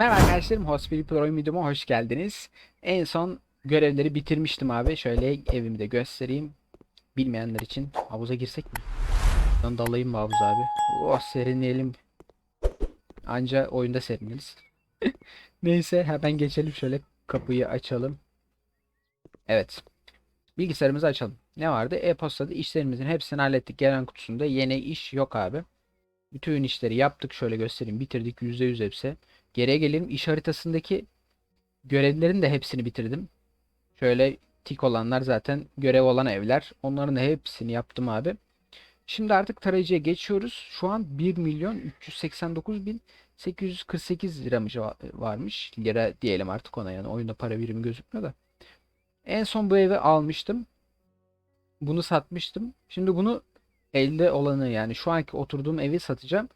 Merhaba arkadaşlarım, Hospital Pro videoma hoş geldiniz. En son görevleri bitirmiştim abi. Şöyle evimi de göstereyim. Bilmeyenler için havuza girsek mi? Ben dalayım mı havuz abi? Oh serinleyelim. Anca oyunda serinleriz. Neyse hemen geçelim şöyle kapıyı açalım. Evet. Bilgisayarımızı açalım. Ne vardı? E-postada işlerimizin hepsini hallettik. Gelen kutusunda yeni iş yok abi. Bütün işleri yaptık. Şöyle göstereyim. Bitirdik %100 hepsi. Geriye gelelim. İş haritasındaki görevlerin de hepsini bitirdim. Şöyle tik olanlar zaten görev olan evler. Onların hepsini yaptım abi. Şimdi artık tarayıcıya geçiyoruz. Şu an 1 milyon 389 bin 848 lira mı va- varmış. Lira diyelim artık ona yani. Oyunda para birimi gözükmüyor da. En son bu evi almıştım. Bunu satmıştım. Şimdi bunu elde olanı yani şu anki oturduğum evi satacağım.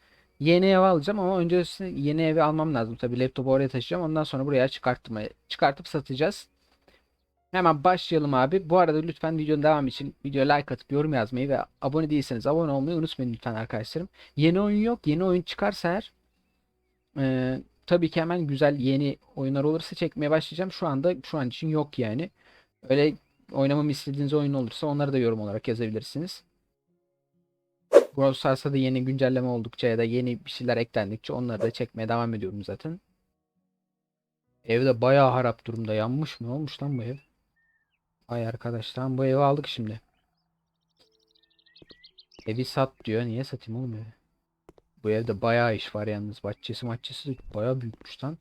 Yeni ev alacağım ama öncesinde yeni evi almam lazım. Tabii laptopu oraya taşıyacağım. Ondan sonra buraya çıkartmaya çıkartıp satacağız. Hemen başlayalım abi. Bu arada lütfen videonun devamı için videoya like atıp yorum yazmayı ve abone değilseniz abone olmayı unutmayın lütfen arkadaşlarım. Yeni oyun yok. Yeni oyun çıkarsa eğer eee, tabii ki hemen güzel yeni oyunlar olursa çekmeye başlayacağım. Şu anda şu an için yok yani. Öyle oynamamı istediğiniz oyun olursa onları da yorum olarak yazabilirsiniz. Brawl Stars'ta da yeni güncelleme oldukça ya da yeni bir şeyler eklendikçe onları da çekmeye devam ediyorum zaten. Evde bayağı harap durumda. Yanmış mı? Olmuş lan bu ev? Ay arkadaş tamam bu evi aldık şimdi. Evi sat diyor. Niye satayım oğlum evi? Bu evde bayağı iş var yalnız. Bahçesi maççesi de bayağı büyükmüş lan.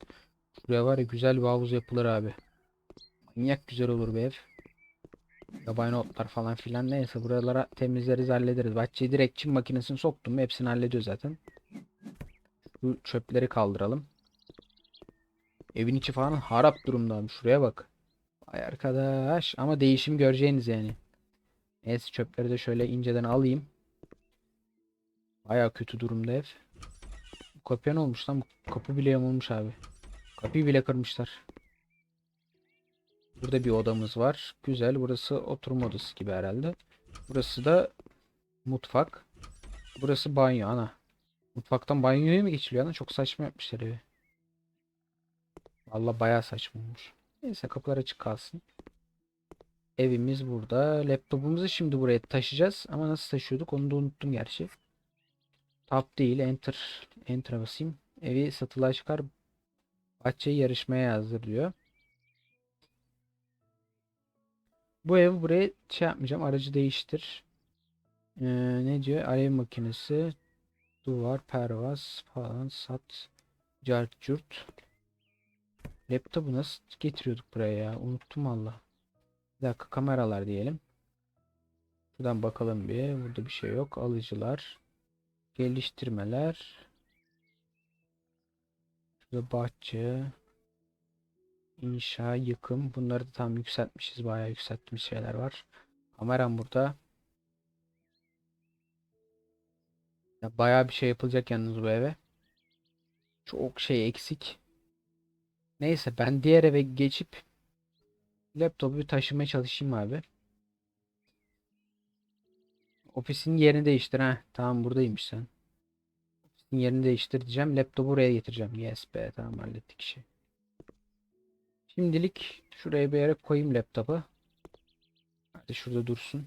Buraya var ya güzel bir havuz yapılır abi. Manyak güzel olur bir ev. Yabani otlar falan filan neyse buralara temizleriz hallederiz. Bahçeyi direkt çim makinesini soktum hepsini hallediyor zaten. Şu çöpleri kaldıralım. Evin içi falan harap durumda abi. Şuraya bak. Ay arkadaş ama değişim göreceğiniz yani. Neyse çöpleri de şöyle inceden alayım. Baya kötü durumda ev. Bu kapıya ne olmuş lan? Bu kapı bile yamulmuş abi. Kapıyı bile kırmışlar. Burada bir odamız var. Güzel. Burası oturma odası gibi herhalde. Burası da mutfak. Burası banyo ana. Mutfaktan banyoya mı geçiliyor ana? Çok saçma yapmışlar evi. Valla bayağı saçma olmuş. Neyse kapılar açık kalsın. Evimiz burada. Laptopumuzu şimdi buraya taşıyacağız. Ama nasıl taşıyorduk onu da unuttum gerçi. Tab değil. Enter. Enter'a basayım. Evi satılığa çıkar. Bahçeyi yarışmaya yazdır diyor. Bu evi buraya şey yapmayacağım. Aracı değiştir. Ee, ne diyor? Alev makinesi. Duvar, pervaz falan sat. Cart curt. Laptopu nasıl getiriyorduk buraya ya? Unuttum valla. Bir dakika kameralar diyelim. Şuradan bakalım bir. Burada bir şey yok. Alıcılar. Geliştirmeler. Şurada bahçe. İnşa, yıkım. Bunları da tam yükseltmişiz. Bayağı yükselttiğimiz şeyler var. Kameram burada. Ya bayağı bir şey yapılacak yalnız bu eve. Çok şey eksik. Neyse ben diğer eve geçip laptopu bir taşımaya çalışayım abi. Ofisin yerini değiştir ha. Tamam buradaymış sen. Ofisin yerini değiştir diyeceğim. Laptopu buraya getireceğim. Yes be tamam hallettik işi. Şimdilik şuraya bir yere koyayım laptopu. Hadi şurada dursun.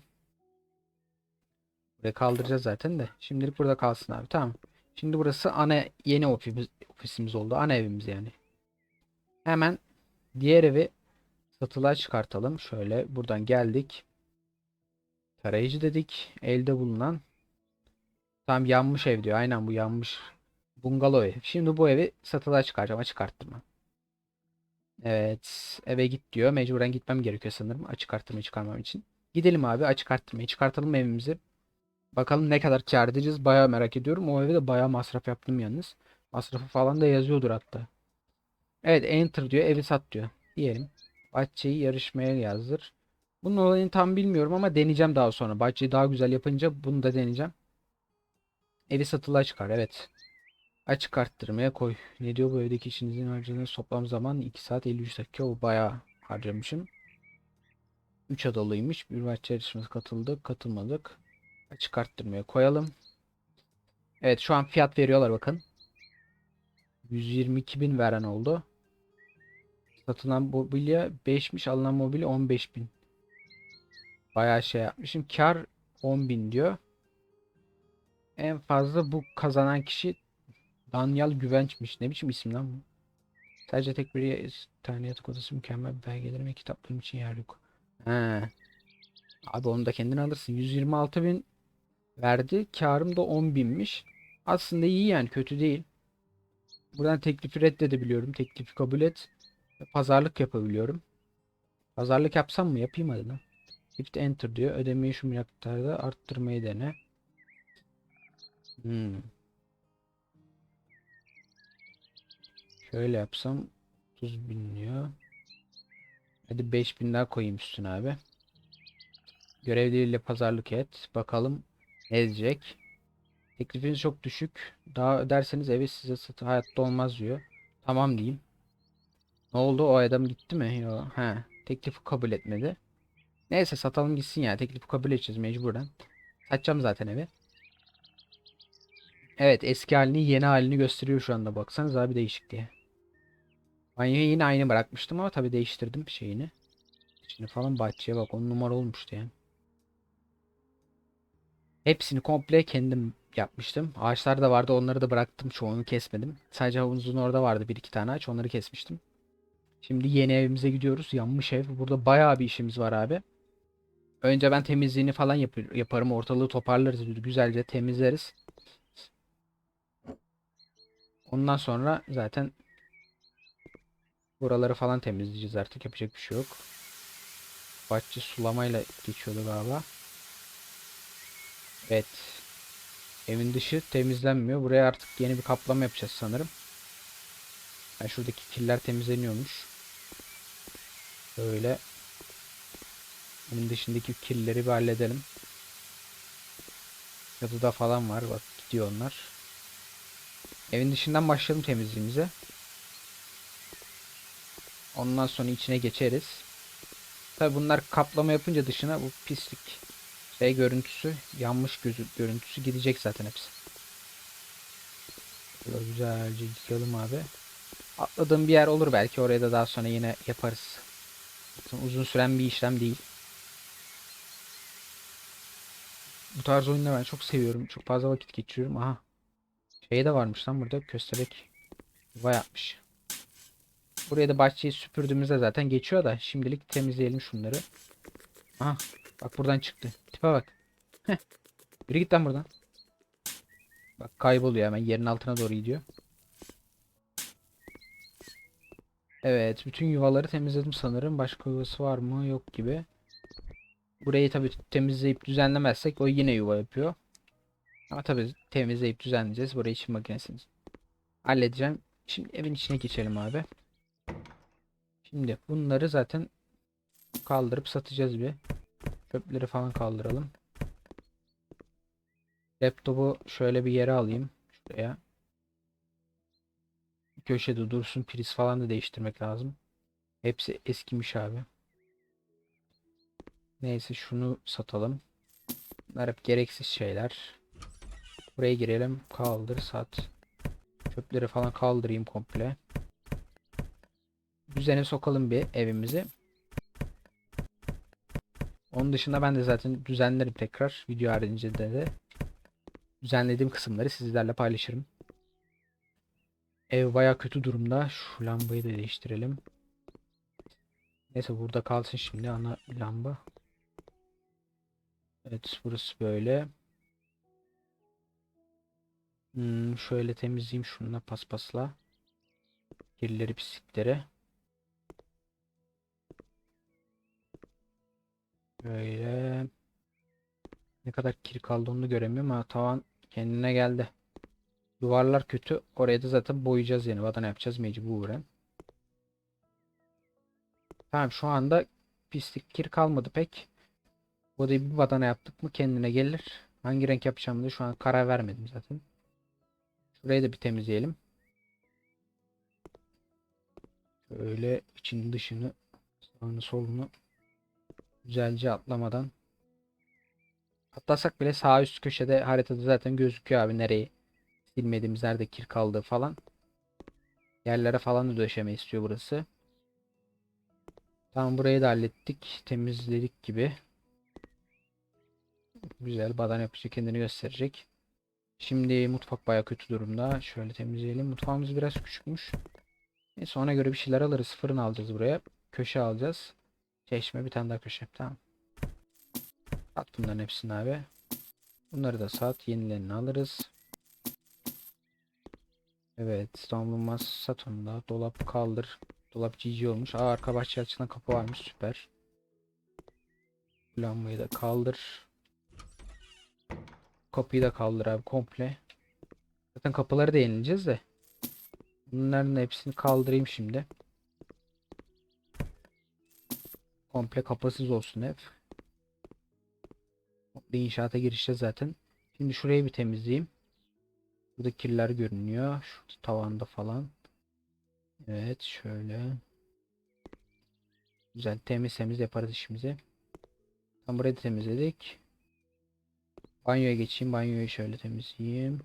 Buraya kaldıracağız zaten de. Şimdilik burada kalsın abi. Tamam. Şimdi burası ana yeni ofisimiz, ofisimiz oldu. Ana evimiz yani. Hemen diğer evi satılığa çıkartalım. Şöyle buradan geldik. Tarayıcı dedik. Elde bulunan. Tam yanmış ev diyor. Aynen bu yanmış. Bungalov ev. Şimdi bu evi satılığa çıkaracağım. Açık arttırma. Evet. Eve git diyor. Mecburen gitmem gerekiyor sanırım. Açık arttırmayı çıkarmam için. Gidelim abi. Açık arttırmayı çıkartalım evimizi. Bakalım ne kadar kâr edeceğiz. Bayağı merak ediyorum. O eve de bayağı masraf yaptım yalnız. Masrafı falan da yazıyordur hatta. Evet enter diyor. Evi sat diyor. Diyelim. Bahçeyi yarışmaya yazdır. Bunun olayını tam bilmiyorum ama deneyeceğim daha sonra. Bahçeyi daha güzel yapınca bunu da deneyeceğim. Evi satılığa çıkar. Evet. Açık arttırmaya koy. Ne diyor bu evdeki işinizin harcadığınız toplam zaman 2 saat 53 dakika. O bayağı harcamışım. 3 adalıymış. Bir bahçe yarışması katıldık. Katılmadık. Açık arttırmaya koyalım. Evet şu an fiyat veriyorlar bakın. 122 bin veren oldu. Satılan mobilya 5'miş, alınan mobilya 15 bin. Bayağı şey yapmışım. Kar 10 bin diyor. En fazla bu kazanan kişi Danyal Güvenç'miş. Ne biçim isim lan bu? Sadece tek bir tane yatak odası mükemmel belgelerim ve kitaplarım için yer yok. He. Abi onu da kendin alırsın. 126 bin verdi. Karım da 10 binmiş. Aslında iyi yani kötü değil. Buradan teklifi reddedebiliyorum. Teklifi kabul et. Pazarlık yapabiliyorum. Pazarlık yapsam mı? Yapayım hadi lan. Shift enter diyor. Ödemeyi şu miktarda arttırmayı dene. Hmm. Şöyle yapsam 30 bin diyor. Hadi 5000 daha koyayım üstüne abi. Görevleriyle pazarlık et. Bakalım ne edecek. Teklifiniz çok düşük. Daha öderseniz evi size satı hayatta olmaz diyor. Tamam diyeyim. Ne oldu? O adam gitti mi? Yo. He. Teklifi kabul etmedi. Neyse satalım gitsin ya. Teklifi kabul edeceğiz mecburen. Satacağım zaten evi. Evet eski halini yeni halini gösteriyor şu anda. Baksanız abi değişik diye. Banyoyu yine aynı bırakmıştım ama tabii değiştirdim şeyini. Şimdi falan bahçeye bak 10 numara olmuştu yani. Hepsini komple kendim yapmıştım. Ağaçlar da vardı onları da bıraktım çoğunu kesmedim. Sadece havuzun orada vardı bir iki tane ağaç onları kesmiştim. Şimdi yeni evimize gidiyoruz. Yanmış ev. Burada bayağı bir işimiz var abi. Önce ben temizliğini falan yap- yaparım. Ortalığı toparlarız. Güzelce temizleriz. Ondan sonra zaten buraları falan temizleyeceğiz artık. Yapacak bir şey yok. Bahçe sulamayla geçiyordu galiba. Evet. Evin dışı temizlenmiyor. Buraya artık yeni bir kaplama yapacağız sanırım. Yani şuradaki kirler temizleniyormuş. Böyle. Evin dışındaki kirleri bir halledelim. Çatıda falan var. Bak gidiyor onlar. Evin dışından başlayalım temizliğimize. Ondan sonra içine geçeriz. Tabi bunlar kaplama yapınca dışına bu pislik şey görüntüsü, yanmış gözü görüntüsü gidecek zaten hepsi. Böyle güzelce yıkayalım abi. Atladığım bir yer olur belki oraya da daha sonra yine yaparız. Uzun süren bir işlem değil. Bu tarz oyunları ben çok seviyorum. Çok fazla vakit geçiriyorum. Aha. Şey de varmış lan burada. Köstebek yuva yapmış. Buraya da bahçeyi süpürdüğümüzde zaten geçiyor da şimdilik temizleyelim şunları. Aha. Bak buradan çıktı. Tipe bak. Heh. Yürü git lan buradan. Bak kayboluyor hemen yerin altına doğru gidiyor. Evet, bütün yuvaları temizledim sanırım. Başka yuvası var mı? Yok gibi. Burayı tabii temizleyip düzenlemezsek o yine yuva yapıyor. Ama tabii temizleyip düzenleyeceğiz. Burayı çim makinesini halledeceğim. Şimdi evin içine geçelim abi. Şimdi bunları zaten kaldırıp satacağız bir. Çöpleri falan kaldıralım. Laptopu şöyle bir yere alayım. Şuraya. Köşede dursun. Priz falan da değiştirmek lazım. Hepsi eskimiş abi. Neyse şunu satalım. Bunlar hep gereksiz şeyler. Buraya girelim. Kaldır sat. Çöpleri falan kaldırayım komple. Düzene sokalım bir evimizi. Onun dışında ben de zaten düzenlerim tekrar. Video haricinde de düzenlediğim kısımları sizlerle paylaşırım. Ev baya kötü durumda. Şu lambayı da değiştirelim. Neyse burada kalsın şimdi ana lamba. Evet burası böyle. Hmm, şöyle temizleyeyim şununla paspasla. Kirleri pislikleri. Böyle. Ne kadar kir kaldı onu göremiyorum ama tavan kendine geldi. Duvarlar kötü. Oraya da zaten boyayacağız yani. Badana yapacağız mecburen. Tamam şu anda pislik kir kalmadı pek. Bu da bir badana yaptık mı kendine gelir. Hangi renk yapacağımı da şu an karar vermedim zaten. Şurayı da bir temizleyelim. Şöyle için dışını sağını solunu güzelce atlamadan atlasak bile sağ üst köşede haritada zaten gözüküyor abi nereyi silmediğimiz nerede kir kaldığı falan. Yerlere falan da döşeme istiyor burası. Tamam burayı da hallettik. Temizledik gibi. Güzel badan yapıcı kendini gösterecek. Şimdi mutfak baya kötü durumda. Şöyle temizleyelim. Mutfağımız biraz küçükmüş. Neyse ona göre bir şeyler alırız. Fırın alacağız buraya. Köşe alacağız. Çeşme bir tane daha köşe. Tamam. At bunların hepsini abi. Bunları da sat. Yenilerini alırız. Evet. İstanbul sat onu da. Dolap kaldır. Dolap GG olmuş. Aa arka bahçe açılan kapı varmış. Süper. Lambayı da kaldır. Kapıyı da kaldır abi komple. Zaten kapıları da yenileceğiz de. Bunların hepsini kaldırayım şimdi. Komple kapısız olsun ev. Komple inşaata girişeceğiz zaten. Şimdi şurayı bir temizleyeyim. Burada kirler görünüyor. Şu tavanda falan. Evet şöyle. Güzel temiz temiz yaparız işimizi. Tam burayı da temizledik. Banyoya geçeyim. Banyoyu şöyle temizleyeyim.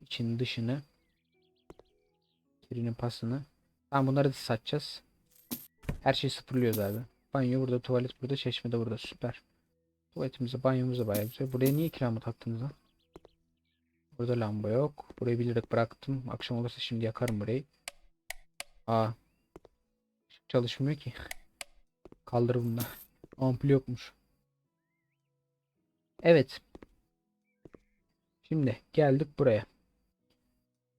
İçini dışını. Kirinin pasını. Tamam bunları da satacağız. Her şeyi sıfırlıyoruz abi. Banyo burada, tuvalet burada, çeşme de burada. Süper. Tuvaletimize, banyomuza bayağı güzel. Buraya niye kiramı taktınız lan? Burada lamba yok. Burayı bilerek bıraktım. Akşam olursa şimdi yakarım burayı. Aa. Çalışmıyor ki. Kaldır bunu da. Ampul yokmuş. Evet. Şimdi geldik buraya.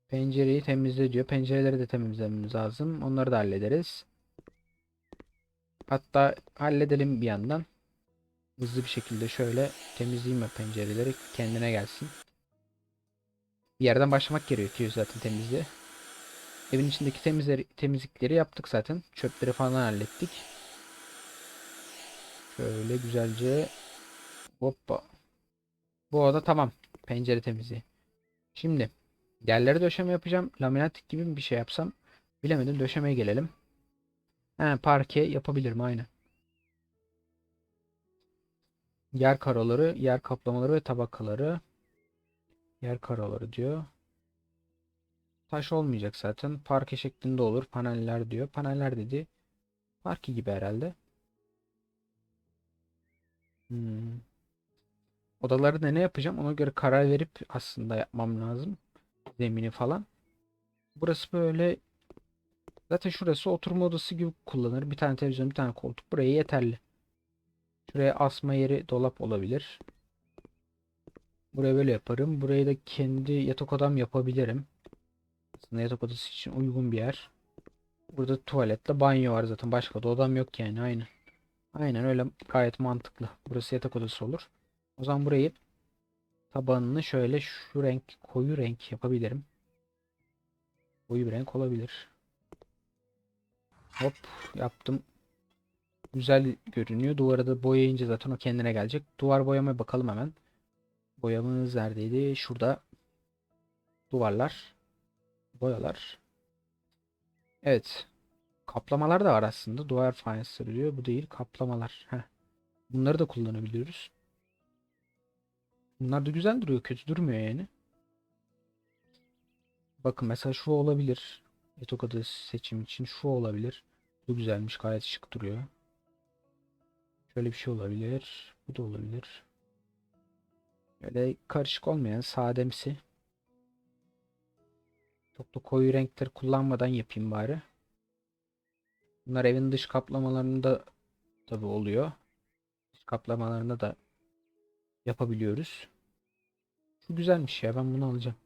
Pencereyi temizle diyor. Pencereleri de temizlememiz lazım. Onları da hallederiz. Hatta halledelim bir yandan. Hızlı bir şekilde şöyle temizleyeyim pencereleri. Kendine gelsin. Bir yerden başlamak gerekiyor zaten temizliğe. Evin içindeki temizleri, temizlikleri yaptık zaten. Çöpleri falan hallettik. Şöyle güzelce hoppa. Bu oda tamam. Pencere temizliği. Şimdi yerlere döşeme yapacağım. Laminat gibi bir şey yapsam. Bilemedim. Döşemeye gelelim. He, parke yapabilirim aynı. Yer karoları, yer kaplamaları ve tabakaları. Yer karoları diyor. Taş olmayacak zaten. Parke şeklinde olur. Paneller diyor. Paneller dedi. Parke gibi herhalde. Hmm. Odaları da ne yapacağım ona göre karar verip aslında yapmam lazım. Zemini falan. Burası böyle zaten şurası oturma odası gibi kullanır. Bir tane televizyon, bir tane koltuk. Buraya yeterli. Şuraya asma yeri dolap olabilir. Buraya böyle yaparım. Burayı da kendi yatak odam yapabilirim. Aslında yatak odası için uygun bir yer. Burada tuvaletle banyo var zaten. Başka da odam yok yani. Aynen. Aynen öyle gayet mantıklı. Burası yatak odası olur. O zaman burayı tabanını şöyle şu renk koyu renk yapabilirim. Koyu bir renk olabilir. Hop yaptım. Güzel görünüyor. Duvarı da boyayınca zaten o kendine gelecek. Duvar boyamaya bakalım hemen. Boyamız neredeydi? Şurada. Duvarlar. Boyalar. Evet. Kaplamalar da var aslında. Duvar fayansları diyor. Bu değil. Kaplamalar. Heh. Bunları da kullanabiliyoruz. Bunlar da güzel duruyor. Kötü durmuyor yani. Bakın mesela şu olabilir. Yatak odası seçim için şu olabilir. Bu güzelmiş. Gayet şık duruyor. Şöyle bir şey olabilir. Bu da olabilir. Böyle karışık olmayan sademsi. Çok da koyu renkler kullanmadan yapayım bari. Bunlar evin dış kaplamalarında tabi oluyor. Dış kaplamalarında da yapabiliyoruz. Şu güzelmiş ya ben bunu alacağım.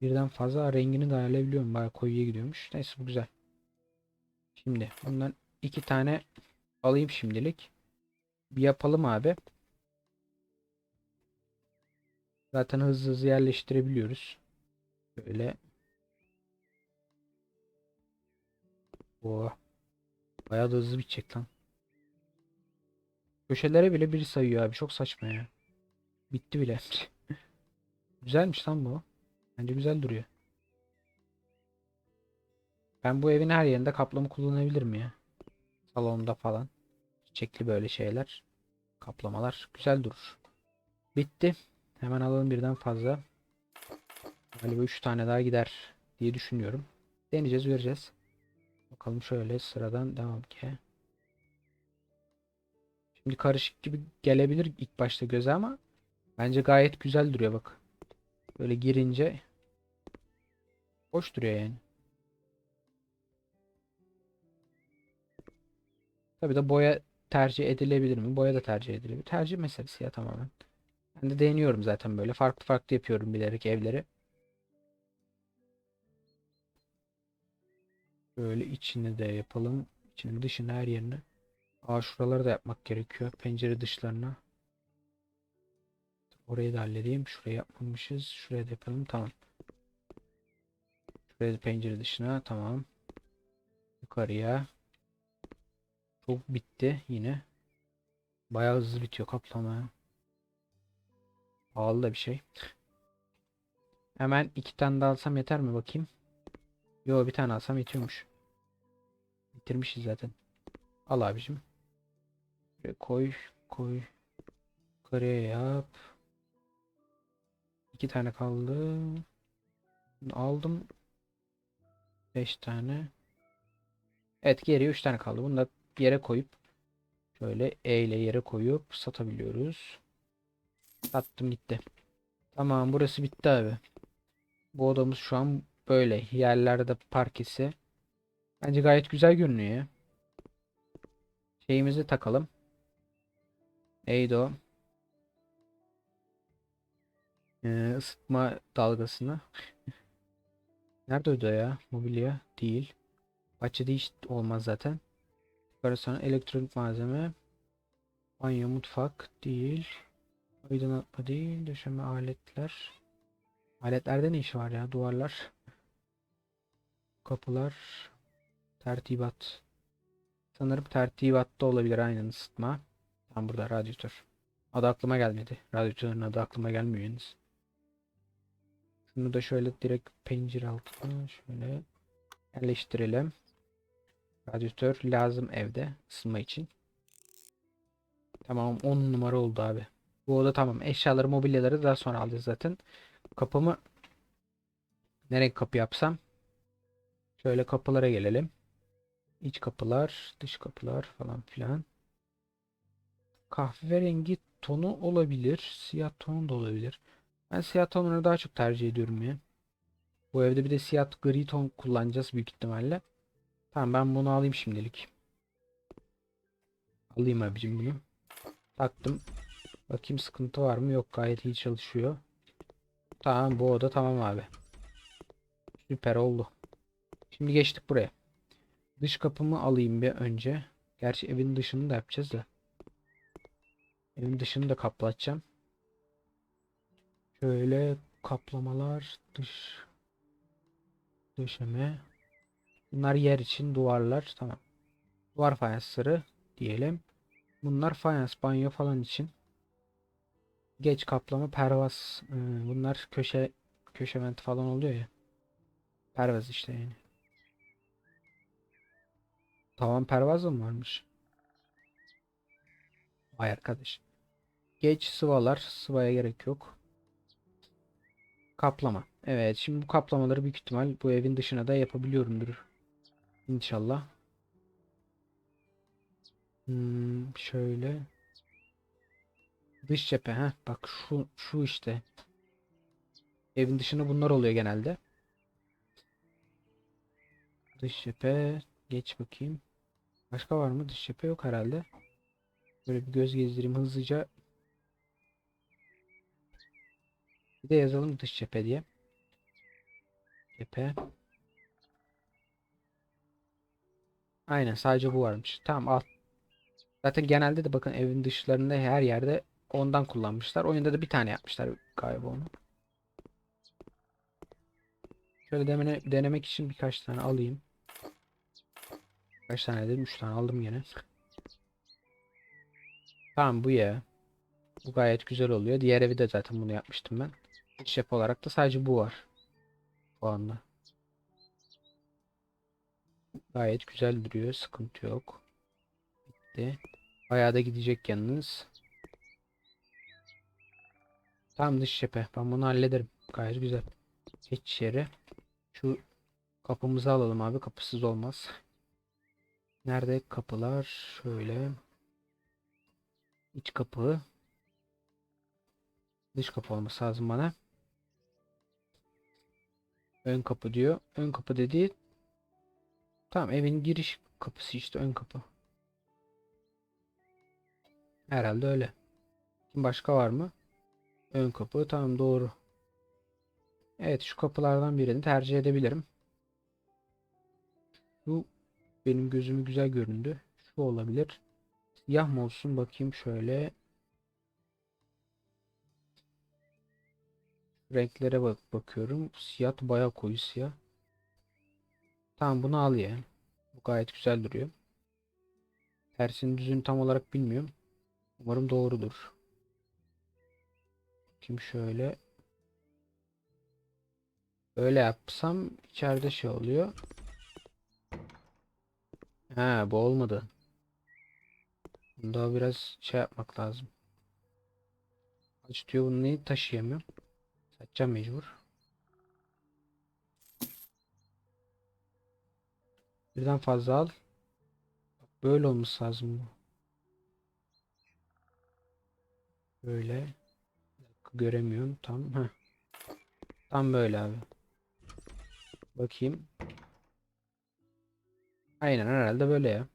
Birden fazla rengini de ayarlayabiliyorum. Bayağı koyuya gidiyormuş. Neyse bu güzel. Şimdi bundan iki tane alayım şimdilik. Bir yapalım abi. Zaten hızlı hızlı yerleştirebiliyoruz. Böyle. Oh. Bayağı da hızlı bitecek lan. Köşelere bile biri sayıyor abi. Çok saçma ya. Bitti bile. Güzelmiş lan bu. Bence güzel duruyor. Ben bu evin her yerinde kaplama kullanabilirim ya. Salonda falan. Çiçekli böyle şeyler. Kaplamalar. Güzel durur. Bitti. Hemen alalım birden fazla. Galiba 3 tane daha gider diye düşünüyorum. Deneyeceğiz göreceğiz. Bakalım şöyle sıradan devam ki. Şimdi karışık gibi gelebilir ilk başta göze ama bence gayet güzel duruyor bak. Böyle girince hoş duruyor yani. Tabii de boya tercih edilebilir mi? Boya da tercih edilebilir. Tercih meselesi ya tamamen. Ben de deniyorum zaten böyle. Farklı farklı yapıyorum bilerek evleri. Böyle içini de yapalım. İçini dışını her yerini. Aa şuraları da yapmak gerekiyor. Pencere dışlarına. Orayı da halledeyim. Şurayı yapmamışız. Şuraya da yapalım. Tamam. Şuraya pencere dışına. Tamam. Yukarıya. Çok bitti yine. Bayağı hızlı bitiyor kaplama. Pahalı da bir şey. Hemen iki tane daha alsam yeter mi bakayım? Yo bir tane alsam yetiyormuş. Bitirmişiz zaten. Al abicim. Şuraya koy koy. Yukarıya yap. İki tane kaldı. Aldım. Beş tane. Evet geriye üç tane kaldı. Bunu da yere koyup şöyle E ile yere koyup satabiliyoruz. Sattım gitti. Tamam burası bitti abi. Bu odamız şu an böyle. Yerlerde parkesi. Bence gayet güzel görünüyor. Şeyimizi takalım. Neydi o? Ee, ısıtma dalgasını. Nerede da ya? Mobilya değil. Bahçede hiç olmaz zaten. Yukarı elektronik malzeme. Banyo, mutfak değil. Aydınlatma değil. Döşeme aletler. Aletlerde ne işi var ya? Duvarlar. Kapılar. Tertibat. Sanırım tertibatta olabilir aynen ısıtma. Tam burada radyatör. Adı aklıma gelmedi. Radyatörün adı aklıma gelmiyor henüz. Şunu da şöyle direkt pencere altına şöyle yerleştirelim. Radyatör lazım evde ısınma için. Tamam 10 numara oldu abi. Bu oda tamam. Eşyaları, mobilyaları daha sonra alacağız zaten. Kapımı ne renk kapı yapsam? Şöyle kapılara gelelim. İç kapılar, dış kapılar falan filan. Kahverengi tonu olabilir. Siyah tonu da olabilir. Ben siyah tonları daha çok tercih ediyorum ya. Bu evde bir de siyah gri ton kullanacağız büyük ihtimalle. Tamam ben bunu alayım şimdilik. Alayım abicim bunu. Taktım. Bakayım sıkıntı var mı? Yok gayet iyi çalışıyor. Tamam bu oda tamam abi. Süper oldu. Şimdi geçtik buraya. Dış kapımı alayım bir önce. Gerçi evin dışını da yapacağız da. Evin dışını da kaplatacağım. Şöyle kaplamalar, dış döşeme. Bunlar yer için duvarlar. Tamam. Duvar fayansları diyelim. Bunlar fayans, banyo falan için. Geç kaplama, pervaz. Ee, bunlar köşe köşe vent falan oluyor ya. Pervaz işte yani. Tavan pervaz mı varmış? Vay arkadaş. Geç sıvalar. Sıvaya gerek yok. Kaplama. Evet şimdi bu kaplamaları büyük ihtimal bu evin dışına da yapabiliyorumdur. İnşallah. Hmm, şöyle. Dış cephe. Heh, bak şu şu işte. Evin dışında bunlar oluyor genelde. Dış cephe. Geç bakayım. Başka var mı? Dış cephe yok herhalde. Böyle bir göz gezdireyim hızlıca. Bir de yazalım dış cephe diye. Cephe. Aynen sadece bu varmış. Tamam al. Zaten genelde de bakın evin dışlarında her yerde ondan kullanmışlar. Oyunda da bir tane yapmışlar galiba onu. Şöyle demene, denemek için birkaç tane alayım. Kaç tane dedim? 3 tane aldım yine. Tamam bu ya. Bu gayet güzel oluyor. Diğer evi de zaten bunu yapmıştım ben. Şef olarak da sadece bu var. Bu anda. Gayet güzel duruyor. Sıkıntı yok. Bitti. Bayağı da gidecek yalnız. Tam dış cephe. Ben bunu hallederim. Gayet güzel. Geç yere. Şu Kapımızı alalım abi. Kapısız olmaz. Nerede kapılar? Şöyle. İç kapı. Dış kapı olması lazım bana. Ön kapı diyor. Ön kapı dediği Tamam evin giriş kapısı işte ön kapı. Herhalde öyle. Başka var mı? Ön kapı tamam doğru. Evet şu kapılardan birini tercih edebilirim. Bu benim gözümü güzel göründü. Şu olabilir. Siyah mı olsun bakayım şöyle. Renklere bak bakıyorum. Siyah bayağı koyu siyah. Tamam bunu al ya. Bu gayet güzel duruyor. Tersini düzünü tam olarak bilmiyorum. Umarım doğrudur. Kim şöyle. Böyle yapsam içeride şey oluyor. Ha bu olmadı. Daha biraz şey yapmak lazım. Kaç diyor bunu neyi taşıyamıyorum. Satacağım mecbur. Birden fazla al. Böyle olması lazım bu. Böyle. Göremiyorum tam. Heh. Tam böyle abi. Bakayım. Aynen herhalde böyle ya.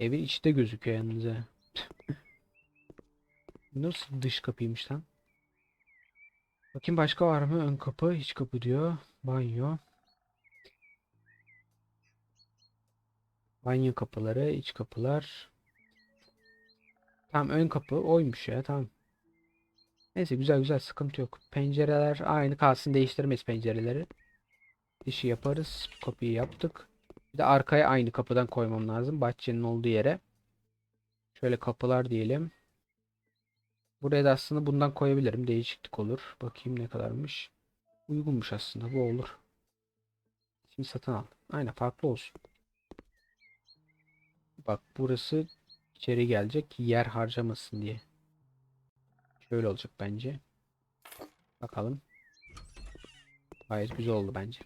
Evin içi de gözüküyor yalnız ha. Nasıl dış kapıymış lan? Bakayım başka var mı? Ön kapı, iç kapı diyor. Banyo. Banyo kapıları, iç kapılar. Tamam ön kapı oymuş ya tamam. Neyse güzel güzel sıkıntı yok. Pencereler aynı kalsın değiştirmeyiz pencereleri. Dişi yaparız. Kapıyı yaptık. Bir de arkaya aynı kapıdan koymam lazım. Bahçenin olduğu yere. Şöyle kapılar diyelim. Buraya da aslında bundan koyabilirim. Değişiklik olur. Bakayım ne kadarmış. Uygunmuş aslında. Bu olur. Şimdi satın al. Aynen farklı olsun. Bak burası içeri gelecek. Yer harcamasın diye. Şöyle olacak bence. Bakalım. Gayet güzel oldu bence.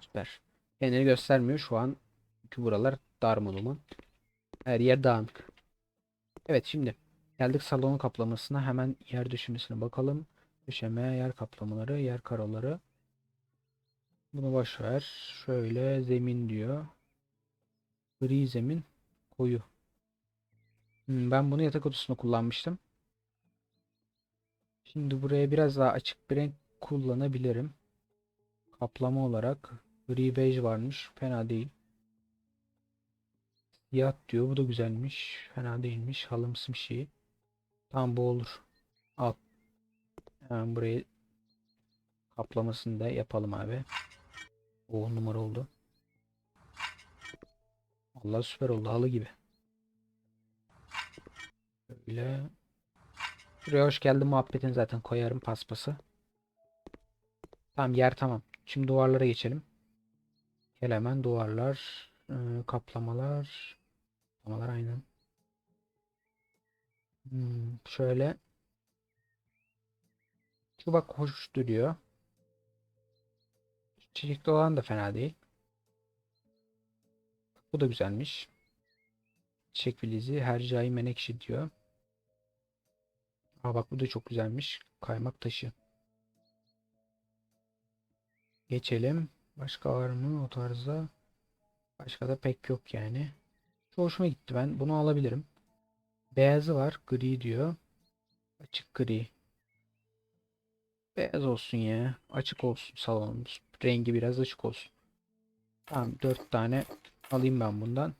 Süper. Kendini göstermiyor şu an. Çünkü buralar darmaduman. Her yer dağınık. Evet şimdi geldik salonun kaplamasına. Hemen yer döşemesine bakalım. Döşeme, yer kaplamaları, yer karoları. Bunu boş ver. Şöyle zemin diyor. Gri zemin, koyu. Hmm, ben bunu yatak odasında kullanmıştım. Şimdi buraya biraz daha açık bir renk kullanabilirim. Kaplama olarak gri bej varmış. Fena değil. Siyah diyor. Bu da güzelmiş. Fena değilmiş. Halımsı bir şey. Tamam bu olur. Al. Hemen burayı kaplamasını da yapalım abi. O numara oldu. Allah süper oldu. Halı gibi. Böyle. Buraya hoş geldin muhabbetini zaten koyarım paspası. Tamam yer tamam. Şimdi duvarlara geçelim. Gel hemen duvarlar. e, kaplamalar. Kaplamalar aynen. Hmm, şöyle. Şu bak hoş duruyor. Çiçekli olan da fena değil. Bu da güzelmiş. Çiçek filizi hercai menekşe diyor. Aa bak bu da çok güzelmiş. Kaymak taşı. Geçelim. Başka var mı o tarzda? Başka da pek yok yani. Şu hoşuma gitti ben. Bunu alabilirim. Beyazı var. Gri diyor. Açık gri. Beyaz olsun ya. Açık olsun salonumuz. Rengi biraz açık olsun. Tamam 4 tane alayım ben bundan.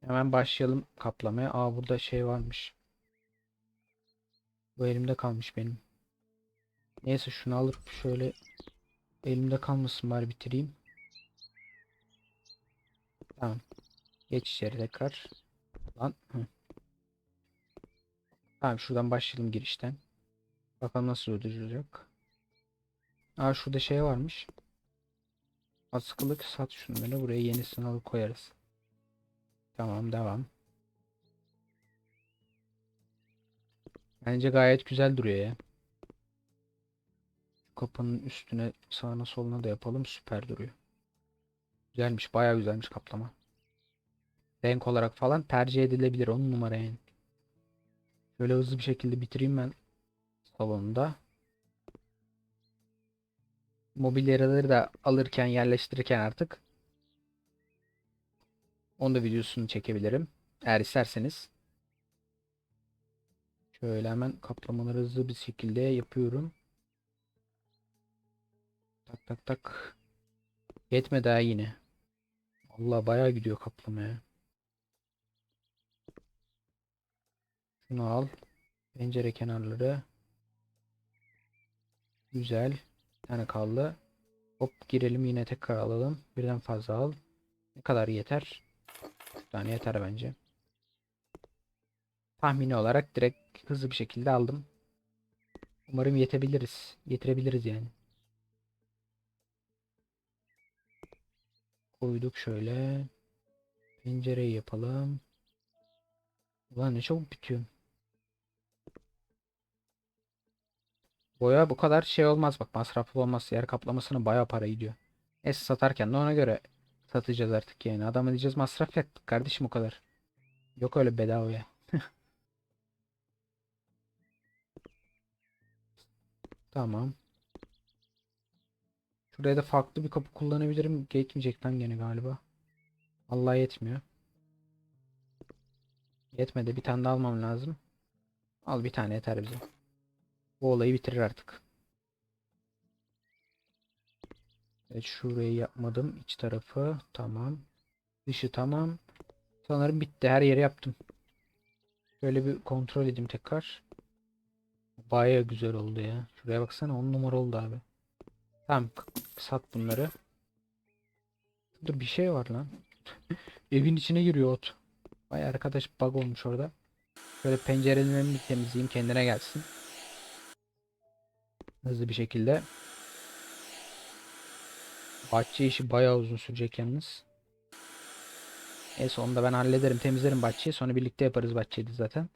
Hemen başlayalım kaplamaya. Aa burada şey varmış. Bu elimde kalmış benim. Neyse şunu alıp şöyle elimde kalmasın bari bitireyim. Tamam. Geç içeri tekrar. Lan. Hı. Tamam şuradan başlayalım girişten. Bakalım nasıl öldürülecek. Aa şurada şey varmış. Askılık sat şunları. Buraya yenisini alıp koyarız. Tamam devam. Bence gayet güzel duruyor ya. Kapının üstüne sağına soluna da yapalım. Süper duruyor. Güzelmiş. Bayağı güzelmiş kaplama. Renk olarak falan tercih edilebilir. On numara yani. Şöyle hızlı bir şekilde bitireyim ben salonda. Mobilyaları da alırken yerleştirirken artık onun da videosunu çekebilirim. Eğer isterseniz. Şöyle hemen kaplamaları hızlı bir şekilde yapıyorum. Tak tak tak. Yetme daha yine. Allah bayağı gidiyor kaplamaya. Şunu al. Pencere kenarları. Güzel. Bir tane kaldı. Hop girelim yine tekrar alalım. Birden fazla al. Ne kadar yeter? Bir tane yeter bence. Tahmini olarak direkt hızlı bir şekilde aldım. Umarım yetebiliriz. Yetirebiliriz yani. Koyduk şöyle. Pencereyi yapalım. Ulan ne çabuk bitiyor. Boya bu kadar şey olmaz bak masraflı olmaz. Yer kaplamasına bayağı para gidiyor. Es satarken de ona göre satacağız artık yani. Adama diyeceğiz masraf yaptık kardeşim o kadar. Yok öyle bedavaya. Tamam. Şuraya da farklı bir kapı kullanabilirim. Geçmeyecek lan gene galiba. Allah yetmiyor. Yetmedi. Bir tane daha almam lazım. Al bir tane yeter bize. Bu olayı bitirir artık. Evet şurayı yapmadım. İç tarafı tamam. Dışı tamam. Sanırım bitti. Her yeri yaptım. Şöyle bir kontrol edeyim tekrar. Baya güzel oldu ya. Şuraya baksana 10 numara oldu abi. Tamam sat bunları. Dur bir şey var lan. Evin içine giriyor ot. Vay arkadaş bug olmuş orada. Şöyle pencerelerini bir temizleyeyim kendine gelsin. Hızlı bir şekilde. Bahçe işi bayağı uzun sürecek yalnız. Neyse onu ben hallederim temizlerim bahçeyi sonra birlikte yaparız bahçeyi zaten.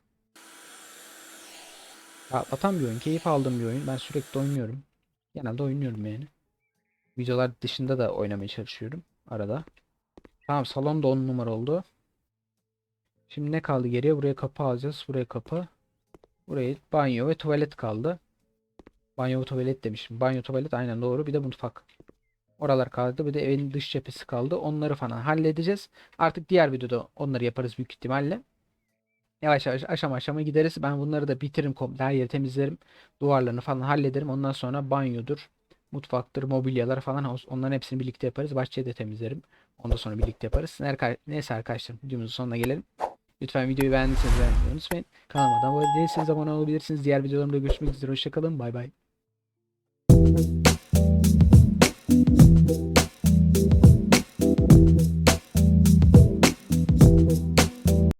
Rahatlatan bir oyun. Keyif aldığım bir oyun. Ben sürekli oynuyorum. Genelde oynuyorum yani. Videolar dışında da oynamaya çalışıyorum. Arada. Tamam salon da 10 numara oldu. Şimdi ne kaldı geriye? Buraya kapı alacağız. Buraya kapı. Buraya banyo ve tuvalet kaldı. Banyo tuvalet demişim. Banyo tuvalet aynen doğru. Bir de mutfak. Oralar kaldı. Bir de evin dış cephesi kaldı. Onları falan halledeceğiz. Artık diğer videoda onları yaparız büyük ihtimalle. Yavaş yavaş aşama aşama gideriz. Ben bunları da bitiririm komple. Her yeri temizlerim. Duvarlarını falan hallederim. Ondan sonra banyodur, mutfaktır, mobilyalar falan onların hepsini birlikte yaparız. Bahçeyi de temizlerim. Ondan sonra birlikte yaparız. Neyse arkadaşlar videomuzun sonuna gelelim. Lütfen videoyu beğendiyseniz beğenmeyi unutmayın. Kanalıma abone değilseniz abone olabilirsiniz. Diğer videolarımda görüşmek üzere. Hoşçakalın. Bay bay.